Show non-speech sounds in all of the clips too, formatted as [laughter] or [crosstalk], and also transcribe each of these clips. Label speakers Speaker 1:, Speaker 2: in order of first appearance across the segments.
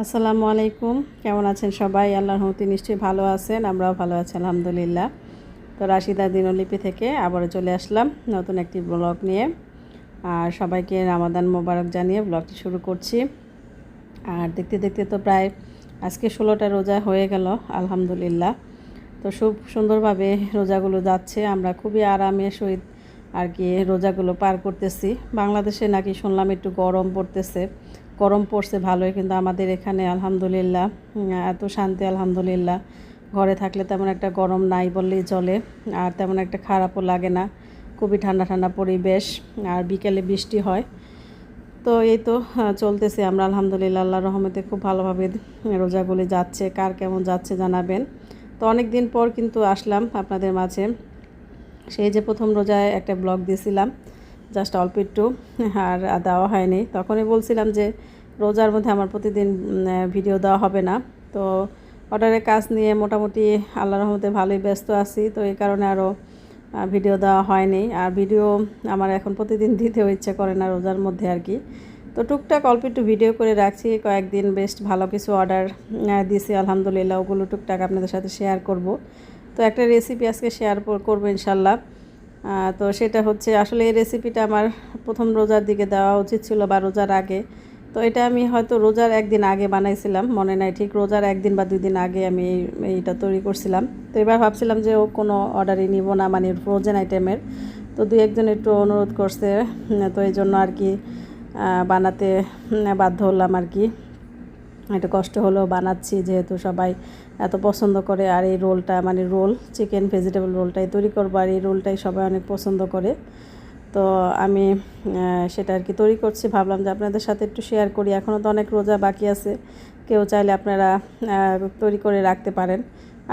Speaker 1: আসসালামু আলাইকুম। কেমন আছেন সবাই? আল্লাহর রহমতে নিশ্চয়ই ভালো আছেন, আমরাও ভালো আছি, আলহামদুলিল্লাহ। তো রাশিদা দিনলিপি থেকে আবারও চলে আসলাম নতুন একটি ব্লগ নিয়ে। আর সবাইকে রামাদান মোবারক জানিয়ে ব্লগটি শুরু করছি। আর দেখতে দেখতে তো প্রায় আজকে ষোলোটা রোজা হয়ে গেল, আলহামদুলিল্লাহ। তো খুব সুন্দরভাবে রোজাগুলো যাচ্ছে, আমরা খুবই আরামের সহিত আর কি রোজাগুলো পার করতেছি। বাংলাদেশে নাকি শুনলাম একটু গরম পড়তেছে। গরম পড়ছে ভালোই, কিন্তু আমাদের এখানে আলহামদুলিল্লাহ এত শান্তি আলহামদুলিল্লাহ। ঘরে থাকলে তেমন একটা গরম নাই বললেই চলে, আর তেমন একটা খারাপও লাগে না। খুবই ঠান্ডা ঠান্ডা পরিবেশ, আর বিকেলে বৃষ্টি হয়। তো এই তো চলতেছে। আমরা আলহামদুলিল্লাহ আল্লাহ রহমতে খুব ভালোভাবে রোজাগুলি যাচ্ছে। কার কেমন যাচ্ছে জানাবেন। তো অনেক দিন পর কিন্তু আসলাম আপনাদের মাঝে। সেই যে প্রথম রোজায় একটা ব্লগ দিয়েছিলাম, জাস্ট অল্প একটু, আর দেওয়া হয়নি। তখনই বলছিলাম যে রোজার মধ্যে আমার প্রতিদিন ভিডিও দেওয়া হবে না। তো অর্ডারের কাজ নিয়ে মোটামুটি আল্লাহ রহমতে ভালোই ব্যস্ত আছি। তো এই কারণে আরও ভিডিও দেওয়া হয়নি। আর ভিডিও আমার এখন প্রতিদিন [laughs] দিতেও ইচ্ছে করে না রোজার মধ্যে আর কি। তো টুকটাক অল্প একটু ভিডিও করে রাখছি। কয়েকদিন বেশ ভালো কিছু অর্ডার দিয়েছি আলহামদুলিল্লাহ। ওগুলো টুকটাক আপনাদের সাথে শেয়ার করব। তো একটা রেসিপি আজকে শেয়ার করব ইনশাল্লাহ। তো সেটা হচ্ছে, আসলে এই রেসিপিটা আমার প্রথম রোজার দিকে দেওয়া উচিত ছিল বা রোজার আগে। তো এটা আমি হয়তো রোজার একদিন আগে বানাইছিলাম, মনে নাই ঠিক রোজার একদিন বা দুই দিন আগে আমি এইটা তৈরি করছিলাম। তো এবার ভাবছিলাম যে ও কোনো অর্ডারই নিব না মানে ফ্রোজেন আইটেমের তো দুই একজন একটু অনুরোধ করছে, তো এই জন্য আর কি বানাতে বাধ্য হলাম আর কি। একটু কষ্ট হলেও বানাচ্ছি যেহেতু সবাই এত পছন্দ করে, আর এই রোলটা মানে রোল চিকেন ভেজিটেবল রোলটাই তৈরি করব, আর এই রোলটাই সবাই অনেক পছন্দ করে। তো আমি সেটা আর কি তৈরি করছি। ভাবলাম যে আপনাদের সাথে একটু শেয়ার করি। এখনও তো অনেক রোজা বাকি আছে। কেউ চাইলে আপনারা তৈরি করে রাখতে পারেন।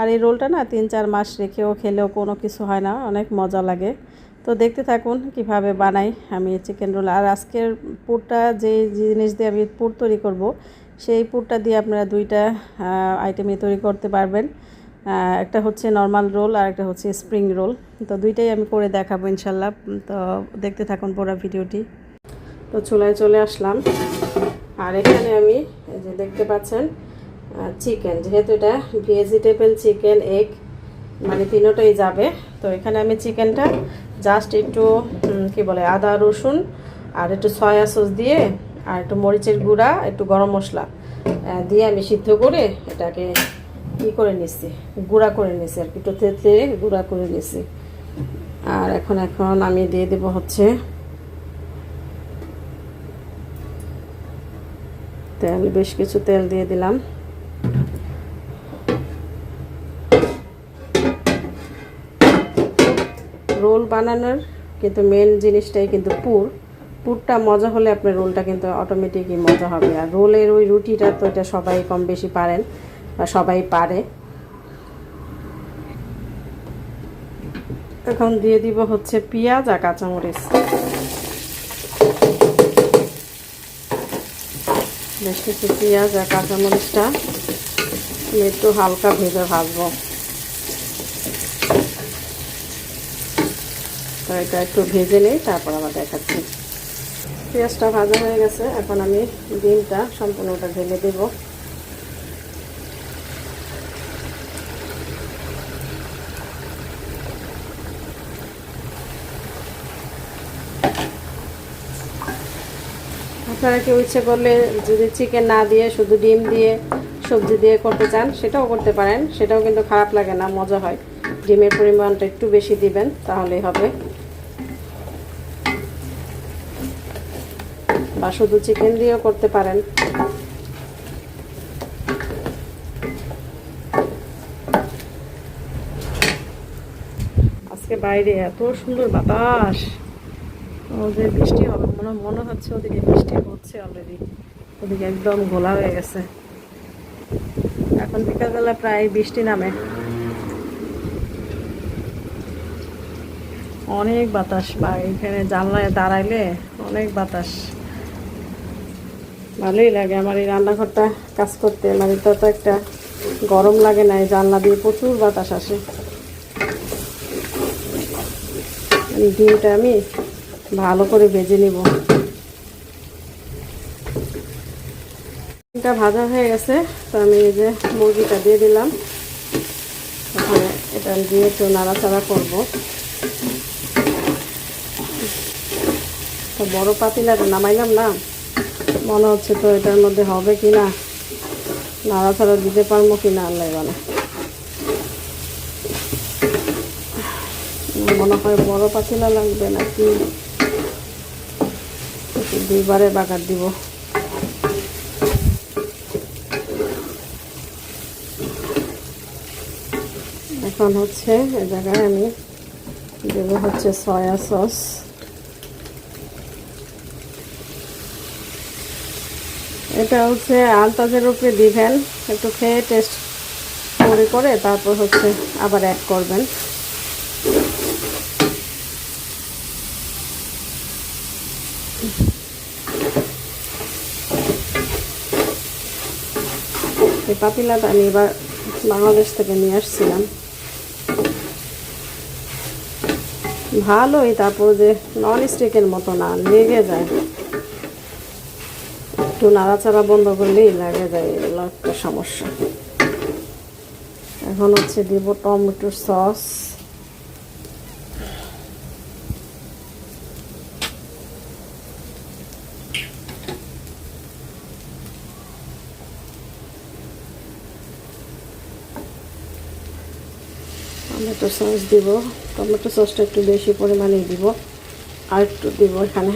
Speaker 1: আর এই রোলটা না তিন চার মাস রেখেও খেলেও কোনো কিছু হয় না, অনেক মজা লাগে। তো দেখতে থাকুন কীভাবে বানাই আমি চিকেন রোল আর আজকের পুরটা যে জিনিস দিয়ে আমি পুর তৈরি করব, সেই পুরটা দিয়ে আপনারা দুইটা আইটেমই তৈরি করতে পারবেন। একটা হচ্ছে নর্মাল রোল আর একটা হচ্ছে স্প্রিং রোল তো দুইটাই আমি করে দেখাবো ইনশাল্লাহ। তো দেখতে থাকুন পুরো ভিডিওটি। তো চুলায় চলে আসলাম। আর এখানে আমি যে দেখতে পাচ্ছেন চিকেন যেহেতু এটা ভেজিটেবল চিকেন এগ মানে তিনোটাই যাবে। তো এখানে আমি চিকেনটা জাস্ট একটু কি বলে, আদা, রসুন আর একটু সয়া সস দিয়ে আর একটু মরিচের গুঁড়া, একটু গরম মশলা দিয়ে আমি সিদ্ধ করে এটাকে ই করে নিচ্ছি গুঁড়া করে নিচ্ছি আর কি তেতলে গুঁড়া করে নিচ্ছি আর এখন এখন আমি দিয়ে দেবো হচ্ছে তেল, বেশ কিছু তেল দিয়ে দিলাম। রোল বানানোর কিন্তু মেন জিনিসটাই কিন্তু পুর। পুরটা মজা হলে আপনার রোলটা কিন্তু অটোমেটিকই মজা হবে। আর রোলের ওই রুটিটা তো এটা সবাই কম বেশি পারেন। বা সবাই পারে। এখন দিয়ে দিব হচ্ছে পেঁয়াজ আর কাঁচামরিচ। বেশ কিছু পেঁয়াজ আর কাঁচামরিচটা একটু হালকা ভেজে ভাজবো। তো এটা একটু ভেজে নেই, তারপর আবার দেখাচ্ছি। পেঁয়াজটা ভাজা হয়ে গেছে, এখন আমি ডিমটা সম্পূর্ণটা ঢেলে দেব। আপনারা কেউ ইচ্ছে করলে যদি চিকেন না দিয়ে, শুধু ডিম দিয়ে, সবজি দিয়ে করতে চান, সেটাও করতে পারেন। সেটাও কিন্তু খারাপ লাগে না, মজা হয়। ডিমের পরিমাণটা একটু বেশি দিবেন, তাহলেই হবে। বা শুধু চিকেন দিয়েও করতে পারেন। আজকে বাইরে এত সুন্দর বাতাস। ওদের বৃষ্টি হবে, মনে মনে হচ্ছে ওদিকে বৃষ্টি হচ্ছে অলরেডি ওদিকে একদম ঘোলা হয়ে গেছে। এখন বিকালবেলা প্রায় বৃষ্টি নামে। অনেক বাতাস, বা এখানে জানলায় দাঁড়াইলে অনেক বাতাস। ভালোই লাগে আমার এই রান্নাঘরটা কাজ করতে। মানে তো একটা গরম লাগে না জানলা দিয়ে প্রচুর বাতাস আসে। এই ডিমটা আমি ভালো করে ভেজে নিব। হালকা ভাজা হয়ে গেছে, তো আমি এই যে মুরগিটা দিয়ে দিলাম। ওখানে এটা দিয়ে একটু নাড়াচাড়া করব। তো বড় পাতিলাটা নামাইলাম না, মনে হচ্ছে তো এটার মধ্যে হবে কি না নাড়াচাড়া দিতে পারব কি না আল্লাহ মানে মনে হয় বড় পাতিলা লাগবে নাকি? দুইবারে বাগার দিব। এখন হচ্ছে এ জায়গায় আমি দেবো হচ্ছে সয়া সস। এটা হচ্ছে আলতাজের উপরে দিবেন, একটু খেয়ে টেস্ট করে করে তারপর হচ্ছে আবার অ্যাড করবেন। পাতিলাটা আমি এবার বাংলাদেশ থেকে নিয়ে আসছিলাম। ভালোই তারপর যে নন স্টিকের মতো না, লেগে যায়। একটু নাড়াচাড়া বন্ধ করলেই লেগে যায়, এগুলো একটা সমস্যা। এখন হচ্ছে দিব টমেটোর সস। টমেটো সস দিব। টমেটো সসটা একটু বেশি পরিমাণে দিব। আর একটু দিব এখানে।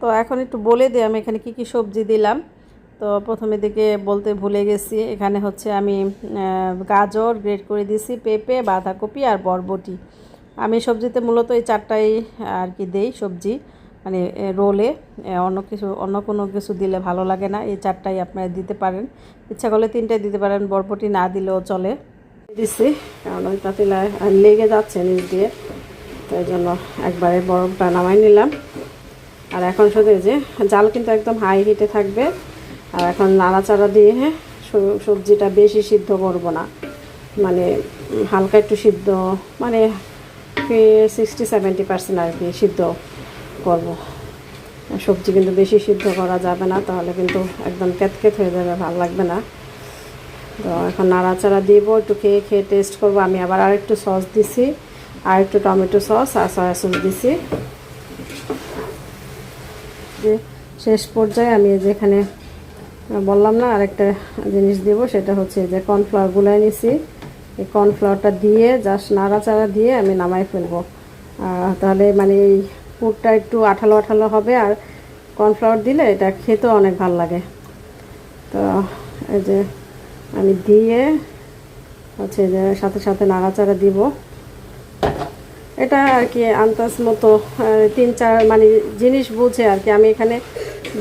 Speaker 1: তো এখন একটু বলে দিই আমি এখানে কি কি সবজি দিলাম। তো প্রথমে দিকে বলতে ভুলে গেছি, এখানে হচ্ছে আমি গাজর গ্রেট করে দিয়েছি, পেঁপে, বাঁধাকপি আর বরবটি। আমি সবজিতে মূলত এই চারটাই আর কি দেই, সবজি মানে রোলে অন্য কিছু, অন্য কোনো কিছু দিলে ভালো লাগে না, এই চারটাই আপনারা দিতে পারেন। ইচ্ছা করলে তিনটাই দিতে পারেন, বরবটি না দিলেও চলে। দিচ্ছি কারণ ওই পাতিলায় লেগে যাচ্ছে নিচ দিয়ে, তাই জন্য একবারে বরফটা নামাই নিলাম। আর এখন শুধু যে, জাল কিন্তু একদম হাই হিটে থাকবে। আর এখন নাড়াচাড়া দিয়ে হ্যাঁ সবজিটা বেশি সিদ্ধ করব না। মানে হালকা একটু সিদ্ধ মানে সিক্সটি সেভেন্টি পার্সেন্ট আর কি সিদ্ধ করব। সবজি কিন্তু বেশি সিদ্ধ করা যাবে না, তাহলে কিন্তু একদম ক্যাতকেত হয়ে যাবে, ভালো লাগবে না। তো এখন নাড়াচাড়া দিব, একটু খেয়ে খেয়ে টেস্ট করব। আমি আবার আর একটু সস দিছি আর একটু টমেটো সস আর সয়া সস দিছি। শেষ পর্যায়ে আমি এই যে এখানে বললাম না, আরেকটা জিনিস দিব, সেটা হচ্ছে যে কর্নফ্লাওয়ার গুলাই নিছি। এই কর্নফ্লাওয়ারটা দিয়ে, জাস্ট নাড়াচাড়া দিয়ে আমি নামাই ফেলব। তাহলে মানে এই পুরটা একটু আঠালো আঠালো হবে, আর কর্নফ্লাওয়ার দিলে এটা খেতেও অনেক ভালো লাগে। তো এই যে আমি দিয়ে হচ্ছে যে সাথে সাথে নাড়াচাড়া দিব। এটা আর কি আন্দাজ মতো তিন চার মানে জিনিস বুঝে আর কি। আমি এখানে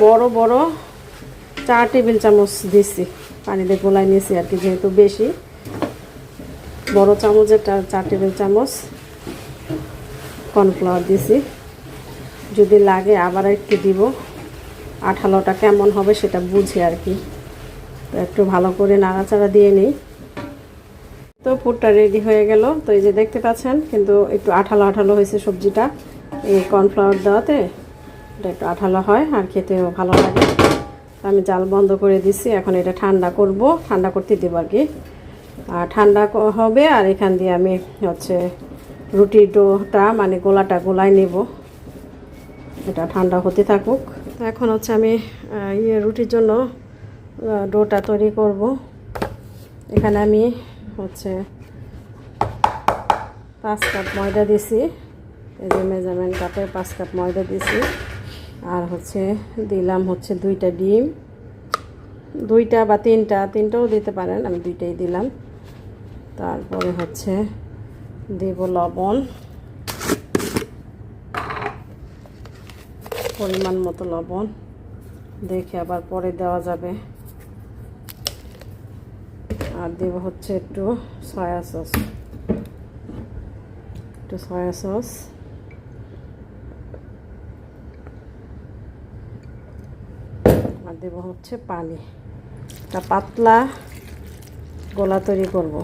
Speaker 1: বড় বড় চার টেবিল চামচ দিছি। পানিতে গোলাই নিয়েছি আর কি, যেহেতু বেশি। বড় চামচের চার টেবিল চামচ কর্নফ্লাওয়ার দিছি। যদি লাগে আবার একটু দিব। আঠালোটা কেমন হবে সেটা বুঝে আর কি। তো একটু ভালো করে নাড়াচাড়া দিয়ে নিই। তো পুরটা রেডি হয়ে গেল। তো এই যে দেখতে পাচ্ছেন, কিন্তু একটু আঠালো আঠালো হয়েছে সবজিটা। এই কর্নফ্লাওয়ার দেওয়াতে এটা একটু আঠালো হয় আর খেতেও ভালো লাগে। আমি জাল বন্ধ করে দিছি, এখন এটা ঠান্ডা করব। ঠান্ডা করতে দেবো আর কি। আর ঠান্ডা হবে, আর এখান দিয়ে আমি হচ্ছে রুটির ডোটা মানে গোলাটা গোলায় নেব। এটা ঠান্ডা হতে থাকুক। এখন হচ্ছে আমি ইয়ে রুটির জন্য ডোটা তৈরি করব। এখানে আমি হচ্ছে পাঁচ কাপ ময়দা দিছি। এই যে মেজারমেন্ট কাপে পাঁচ কাপ ময়দা দিছি। আর হচ্ছে দিলাম হচ্ছে দুইটা ডিম। দুইটা বা তিনটা, তিনটাও দিতে পারেন, আমি দুইটাই দিলাম। তারপরে হচ্ছে দেব লবণ। পরিমাণ মতো লবণ। দেখে আবার পরে দেওয়া যাবে। আর দেব হচ্ছে একটু সয়া সস। একটু সয়া সস। দেব হচ্ছে পানি। তা পাতলা গোলা তৈরি করব।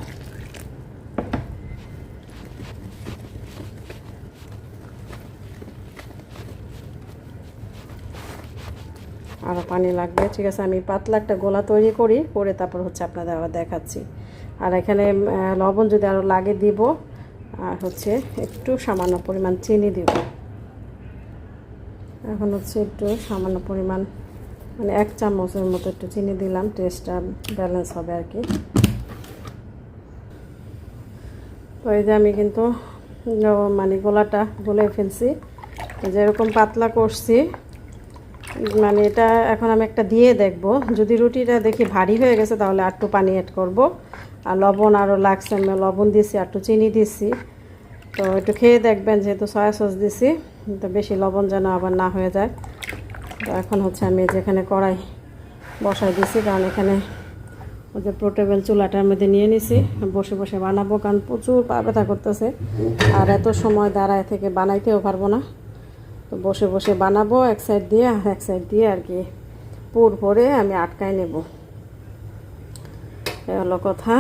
Speaker 1: আরও পানি লাগবে, ঠিক আছে? আমি পাতলা একটা গোলা তৈরি করি, করে তারপর হচ্ছে আপনাদের আবার দেখাচ্ছি। আর এখানে লবণ যদি আরও লাগে দিব, আর হচ্ছে একটু সামান্য পরিমাণ চিনি দিব। এখন হচ্ছে একটু সামান্য পরিমাণ মানে এক চামচের মতো একটু চিনি দিলাম টেস্টটা ব্যালেন্স হবে আর কি। তো এই যে আমি কিন্তু মানে গোলাটা গলে ফেলছি। যেরকম পাতলা করছি মানে এটা এখন আমি একটা দিয়ে দেখব। যদি রুটিটা দেখি ভারী হয়ে গেছে, তাহলে আর একটু পানি অ্যাড করব। আর লবণ আরও লাগছে, আমি লবণ দিছি আর একটু চিনি দিছি তো একটু খেয়ে দেখবেন, যেহেতু সয়া সস দিছি তো বেশি লবণ যেন আবার না হয়ে যায়। তো এখন হচ্ছে আমি যেখানে কড়াই বসাই দিছি কারণ এখানে ওই যে পোর্টেবল চুলাটার মধ্যে নিয়ে নিছি। বসে বসে বানাবো, কারণ প্রচুর পা ব্যথা করতেছে। আর এত সময় দাঁড়ায় থেকে বানাইতেও পারব না। তো বসে বসে বানাবো, এক সাইড দিয়ে আর এক সাইড দিয়ে আর কি পুর ভরে আমি আটকায় নেব। এ হলো কথা।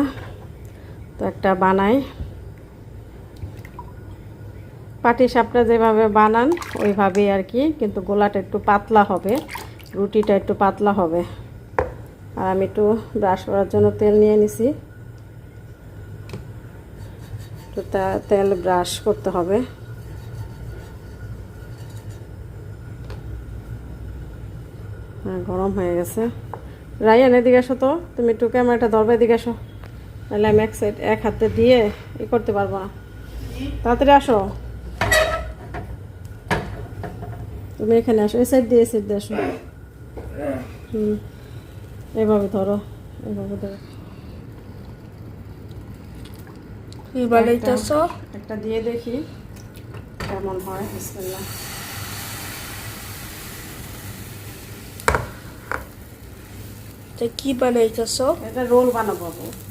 Speaker 1: তো একটা বানাই। পাটি সাপটা যেভাবে বানান ওইভাবেই আর কি কিন্তু গোলাটা একটু পাতলা হবে রুটিটা একটু পাতলা হবে। আর আমি একটু ব্রাশ করার জন্য তেল নিয়ে নিছি। তো তা তেল ব্রাশ করতে হবে। হ্যাঁ গরম হয়ে গেছে। রায়ান এদিকে আসো তো। তুমি একটু ক্যামেরাটা ধরবে এদিকে আসো। নাহলে আমি এক সাইড এক হাতে দিয়ে ই করতে পারব না। তাড়াতাড়ি আসো। তুমি এখানে আসো এই সাইড দিয়ে এই সাইড দিয়ে আসো। হুম এভাবে ধরো এভাবে ধরো।
Speaker 2: কি বানাইতেছ
Speaker 1: একটা দিয়ে দেখি কেমন হয় বিসমিল্লাহ।
Speaker 2: কি বানাইতেছ?
Speaker 1: এটা রোল বানাবো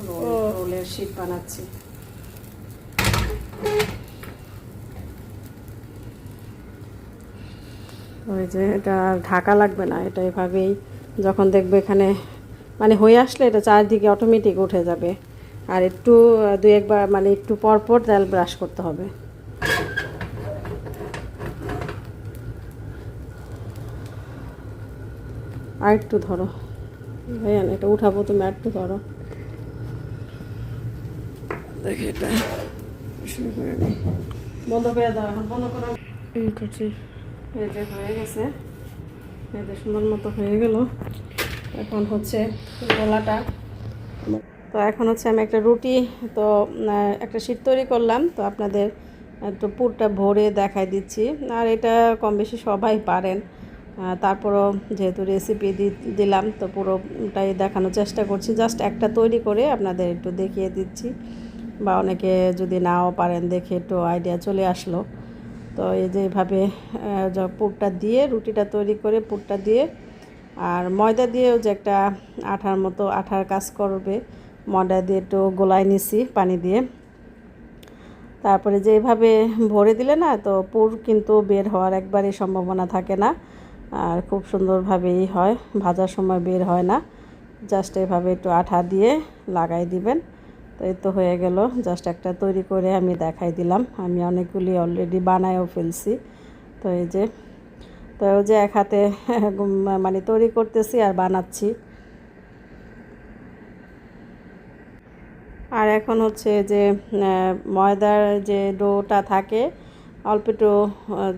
Speaker 1: রোল রোলের শীট বানাচ্ছি। ওই যে এটা আর ঢাকা লাগবে না এটা এভাবেই যখন দেখবে এখানে মানে হয়ে আসলে এটা চারদিকে অটোমেটিক উঠে যাবে। আর একটু দু একবার মানে একটু পর পর তেল ব্রাশ করতে হবে। আর একটু ধরো। ভাইয়া এটা উঠাবো তুমি আর একটু ধরো। দেখি এটা। বন্ধ করে দাও এখন বন্ধ করো।
Speaker 2: করছি।
Speaker 1: এই হয়ে গেছে। এই সুন্দর মতো হয়ে গেল। এখন হচ্ছে গলাটা। তো এখন হচ্ছে আমি একটা রুটি, তো একটা শীত তৈরি করলাম, তো আপনাদের একটু পুরটা ভরে দেখাই দিচ্ছি। আর এটা কম বেশি সবাই পারেন। তারপরও যেহেতু রেসিপি দিলাম, তো পুরোটাই দেখানোর চেষ্টা করছি। জাস্ট একটা তৈরি করে আপনাদের একটু দেখিয়ে দিচ্ছি। বা অনেকে যদি নাও পারেন দেখে একটু আইডিয়া চলে আসলো। তো এই যে এইভাবে পুরটা দিয়ে, রুটিটা তৈরি করে পুরটা দিয়ে, আর ময়দা দিয়েও যে একটা আঠার মতো আঠার কাজ করবে, ময়দা দিয়ে একটু গোলায় নিছি পানি দিয়ে। তারপরে যে এইভাবে ভরে দিলে না, তো পুর কিন্তু বের হওয়ার একবারই সম্ভাবনা থাকে না, আর খুব সুন্দরভাবেই হয়, ভাজার সময় বের হয় না। জাস্ট এভাবে একটু আঠা দিয়ে লাগাই দিবেন। তো এই তো হয়ে গেল জাস্ট একটা তৈরি করে আমি দেখাই দিলাম। আমি অনেকগুলি অলরেডি বানায়ও ফেলছি। তো এই যে, তো ওই যে এক হাতে মানে তৈরি করতেছি আর বানাচ্ছি। আর এখন হচ্ছে যে ময়দার যে ডোটা থাকে, অল্প একটু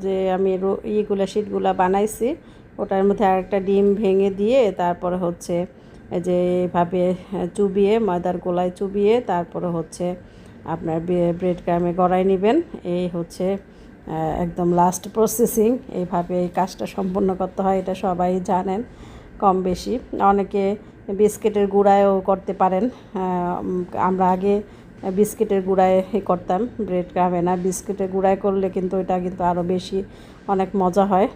Speaker 1: যে আমি ইগুলা শিটগুলা বানাইছি, ওটার মধ্যে আর একটা ডিম ভেঙে দিয়ে তারপরে হচ্ছে যে এভাবে চুবিয়ে, ময়দার গোলায় চুবিয়ে তারপরে হচ্ছে আপনার ব্রেড ক্রামে গড়াই নেবেন। এই হচ্ছে একদম লাস্ট প্রসেসিং এইভাবে এই কাজটা সম্পূর্ণ করতে হয়, এটা সবাই জানেন কম বেশি। অনেকে বিস্কিটের গুঁড়ায়ও করতে পারেন। আমরা আগে বিস্কিটের গুঁড়ায় করতাম, ব্রেড ক্রামে না। বিস্কিটের গুঁড়ায় করলে কিন্তু এটা কিন্তু আরও বেশি অনেক মজা হয়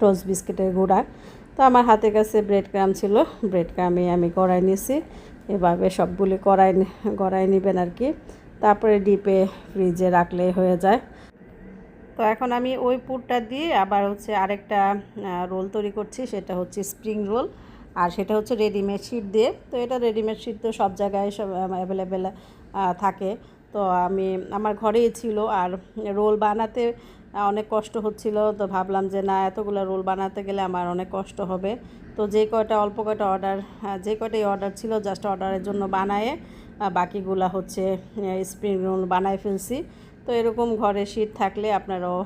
Speaker 1: টোস্ট বিস্কিটের গুঁড়া। তো আমার হাতে কাছে ব্রেড ক্রাম ছিল। ব্রেড ক্রামে আমি কড়াই নিয়েছি এভাবে সবগুলি কড়াই গড়াই নেবেন আর কি। তারপরে ডিপে ফ্রিজে রাখলে হয়ে যায়। তো এখন আমি ওই পুরটা দিয়ে আবার হচ্ছে আরেকটা রোল তৈরি করছি। সেটা হচ্ছে স্প্রিং রোল আর সেটা হচ্ছে রেডিমেড শিট দিয়ে। তো এটা রেডিমেড শিট তো সব জায়গায় সব অ্যাভেলেবেল থাকে। তো আমি, আমার ঘরেই ছিল আর রোল বানাতে অনেক কষ্ট হচ্ছিল। তো ভাবলাম যে, না, এতগুলো রোল বানাতে গেলে আমার অনেক কষ্ট হবে। তো যে কয়টা, অল্প কয়টা অর্ডার যে কয়টাই অর্ডার ছিল জাস্ট অর্ডারের জন্য বানায়ে বাকিগুলা হচ্ছে স্প্রিং রোল বানায় ফেলছি। তো এরকম ঘরে শীত থাকলে আপনারাও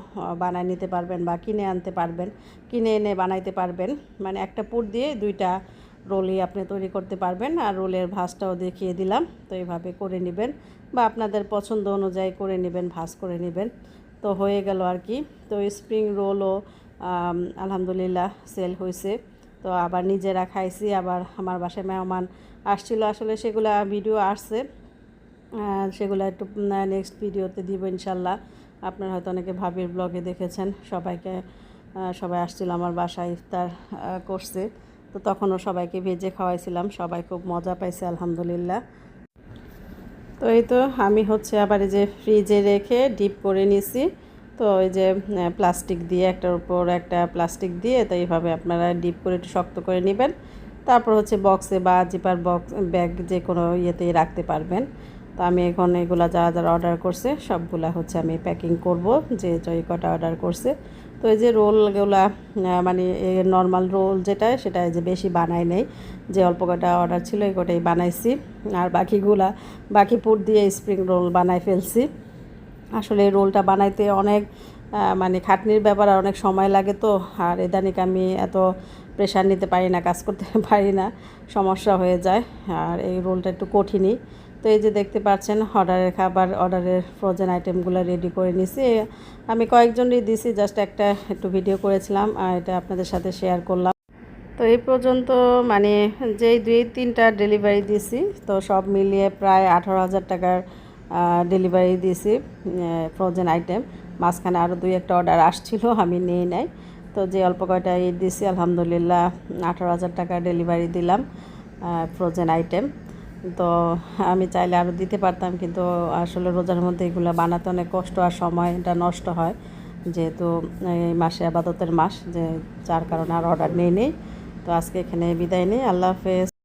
Speaker 1: বানায় নিতে পারবেন বা কিনে আনতে পারবেন, কিনে এনে বানাইতে পারবেন। মানে একটা পুর দিয়ে দুইটা রোলই আপনি তৈরি করতে পারবেন আর রোলের ভাঁজটাও দেখিয়ে দিলাম। তো এইভাবে করে নেবেন বা আপনাদের পছন্দ অনুযায়ী করে নেবেন, ভাঁজ করে নেবেন। তো হয়ে গেল আর কি। তো স্প্রিং রোলও আলহামদুলিল্লাহ সেল হয়েছে। তো আবার নিজেরা খাইছি, আবার আমার বাসায় মেহমান আসছিল। আসলে সেগুলা ভিডিও আসছে। সেগুলো একটু নেক্সট ভিডিওতে দিব ইনশাল্লাহ। আপনারা হয়তো অনেকে ভাবির ব্লগে দেখেছেন, সবাইকে সবাই আসছিল আমার বাসায় ইফতার করছে। তো তখনও সবাইকে ভেজে খাওয়াইছিলাম। সবাই খুব মজা পাইছে, আলহামদুলিল্লাহ। তো এই তো আমি হচ্ছে আবার এই যে ফ্রিজে রেখে ডিপ করে নিছি। তো ওই যে প্লাস্টিক দিয়ে একটার উপর একটা প্লাস্টিক দিয়ে তো এইভাবে আপনারা ডিপ করে একটু শক্ত করে নেবেন। তারপর হচ্ছে বক্সে বা জিপার বক্স, ব্যাগ যে কোনো ইয়েতেই রাখতে পারবেন। তো আমি এখন এগুলা যারা যারা অর্ডার করছে সবগুলা হচ্ছে আমি প্যাকিং করব। যে জয় কটা অর্ডার করছে তো এই যে রোলগুলা মানে নর্মাল রোল যেটা, সেটা যে বেশি বানাই নেই। যে অল্প কটা অর্ডার ছিল, এই কটাই বানাইছি। আর বাকিগুলা, বাকি পুর দিয়ে স্প্রিং রোল বানাই ফেলছি। আসলে এই রোলটা বানাইতে অনেক মানে খাটনির ব্যাপার, আর অনেক সময় লাগে তো। আর এদানিক আমি এত প্রেশার নিতে পারি না, কাজ করতে [laughs] পারি না, সমস্যা হয়ে যায়। আর এই রোলটা একটু কঠিনই। তো এই যে দেখতে পাচ্ছেন অর্ডারের খাবার, অর্ডারের ফ্রোজেন আইটেমগুলো রেডি করে নিছি। আমি কয়েকজনই দিছি জাস্ট একটা একটু ভিডিও করেছিলাম, আর এটা আপনাদের সাথে শেয়ার করলাম। তো এই পর্যন্ত মানে যেই দুই, তিনটা ডেলিভারি দিছি, তো সব মিলিয়ে প্রায় আঠারো হাজার টাকার ডেলিভারি দিয়েছি ফ্রোজেন আইটেম মাঝখানে আরও দুই একটা অর্ডার আসছিল, আমি নিয়ে নেই। তো যে অল্প কয়টা ই দিছি, আলহামদুলিল্লাহ, আঠারো হাজার টাকা ডেলিভারি দিলাম ফ্রোজেন আইটেম তো আমি চাইলে আরও দিতে পারতাম, কিন্তু আসলে রোজার মধ্যে এগুলো বানাতে অনেক কষ্ট আর সময় এটা নষ্ট হয়। যেহেতু এই মাসে আবাদতের মাস, যে যার কারণে আর অর্ডার নেই নেই। তো আজকে এখানে বিদায় নেই। আল্লাহ হাফেজ।